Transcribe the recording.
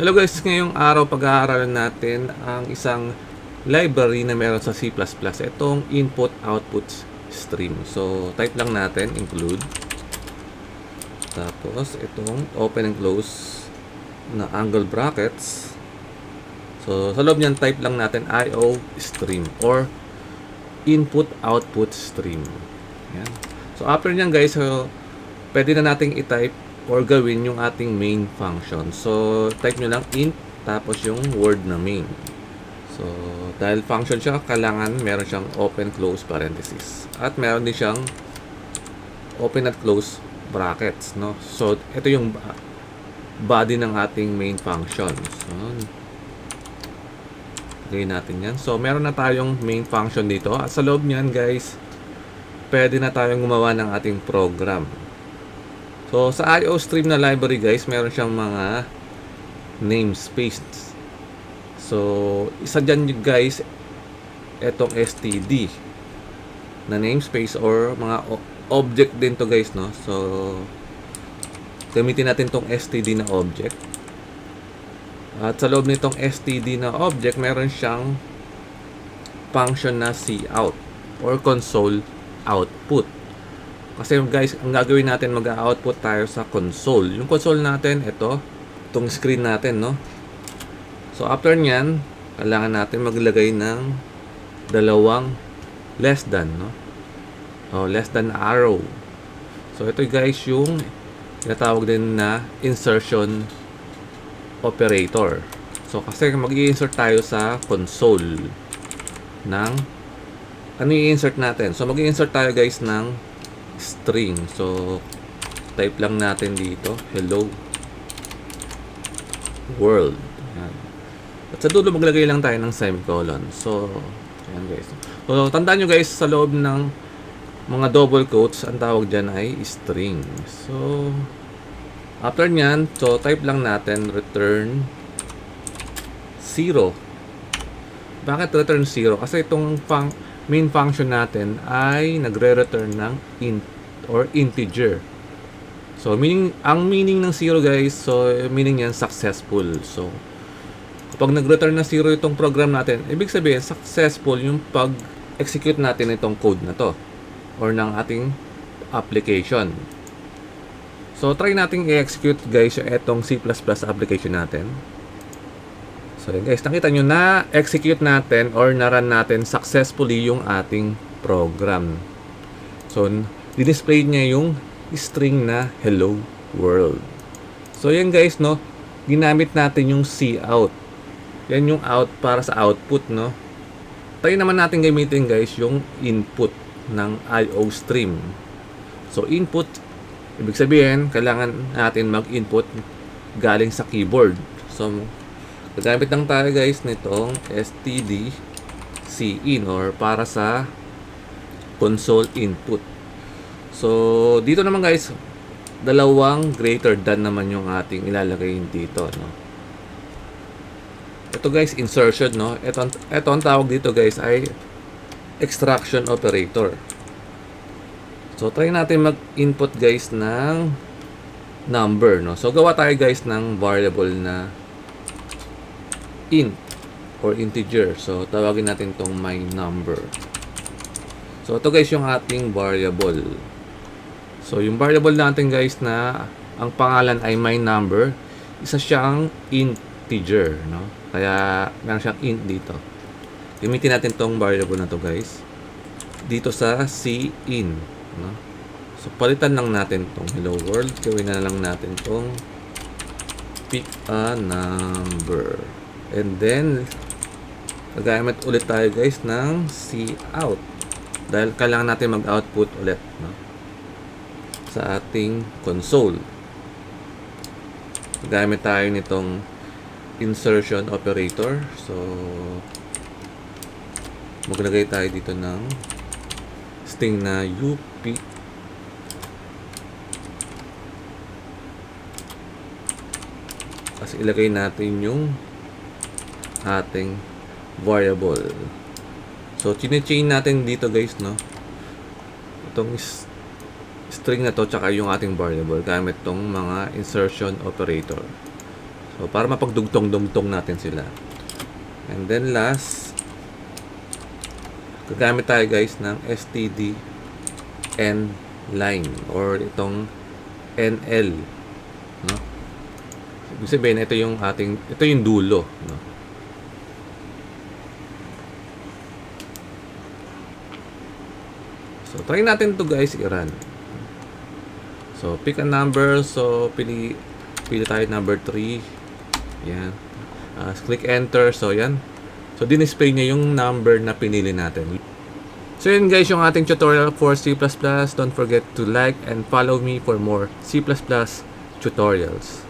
Hello guys, ngayong araw pag-aaralan natin ang isang library na meron sa C++. Itong input-output stream. So, type lang natin, include. Tapos, itong open and close na angle brackets. So, sa loob niyan, type lang natin IO stream or input-output stream. Yan. So, after niyan guys, so, pwede na nating i-type or gawin yung ating main function. So, type nyo lang int, tapos yung word na main. So, dahil function siya, kailangan meron siyang open, close parenthesis. At meron din siyang open at close brackets, no? So, ito yung body ng ating main function. So, gawin natin yan. So, meron na tayong main function dito. At sa loob niyan, guys, pwede na tayong gumawa ng ating program. So, sa IO stream na library guys, meron siyang mga namespace. So, isa dyan guys, etong std na namespace or mga object din to guys, no? So, gamitin natin tong std na object. At sa loob nitong std na object, meron siyang function na cout or console output. Kasi guys, ang gagawin natin, mag-output tayo sa console. Yung console natin, ito, itong screen natin, no? So, after nyan, kailangan natin maglagay ng dalawang less than, no? O, less than arrow. So, ito guys, yung tinatawag din na insertion operator. So, kasi mag insert tayo sa console ng ano i-insert natin? So, mag insert tayo guys ng string. So, type lang natin dito, hello world. Yan. At sa dulo, maglagay lang tayo ng semicolon. So, ayan guys. So, tandaan nyo guys, sa loob ng mga double quotes, ang tawag dyan ay string. So, after nyan, so type lang natin return 0. Bakit return 0? Kasi itong fun- main function natin ay nagre-return ng int or integer. So, meaning, ang meaning ng 0 guys, so meaning yan successful. So, kapag nag-return na 0 itong program natin, ibig sabihin successful yung pag-execute natin itong code na to or ng ating application. So, try nating i-execute guys itong C++ application natin. So yun guys, nakita nyo na execute natin or na-run natin successfully yung ating program. So, di-display niya yung string na hello world. So yan guys, no, ginamit natin yung cout. Yan yung out para sa output, no. Tayo naman natin gamitin guys yung input ng IO stream. So input, ibig sabihin, kailangan natin mag-input galing sa keyboard. So, Gagamit lang tayo guys nitong std cin or para sa console input. So, dito naman guys, dalawang greater than naman yung ating ilalagay dito, no. Ito guys, insertion, no. Ito, ito ang tawag dito guys ay extraction operator. So, try natin mag-input guys ng number, no. So, gawa tayo guys ng variable na int or integer. So, tawagin natin tong my number. So, ito guys yung ating variable. So, yung variable natin guys na ang pangalan ay my number, isa siyang integer, no? Kaya, meron siyang int dito. Gamitin natin tong variable na to guys. Dito sa cin, no? So, palitan lang natin tong hello world. Gawin na lang natin tong pick a number. And then, gagamit ulit tayo guys ng cout. Dahil kailangan natin mag-output ulit no? sa ating console. Gamit tayo nitong insertion operator. So, maglagay tayo dito ng string na up Tapos ilagay natin yung ating variable. So, chine-chain natin dito guys, no? Itong string na to, tsaka yung ating variable, gamit tong mga insertion operator. So, para mapagdugtong-dugtong natin sila. And then last, gagamit tayo guys ng STD N line or itong NL. No? Ibig sabihin, ito yung ating, ito yung dulo. No? Try natin to guys i-run. So, pick a number. So, pili, pili tayo number 3. Yan. Uh, click enter. So, yan. So, dinisplay niya yung number na pinili natin. So, yun guys yung ating tutorial for C++. Don't forget to like and follow me for more C++ tutorials.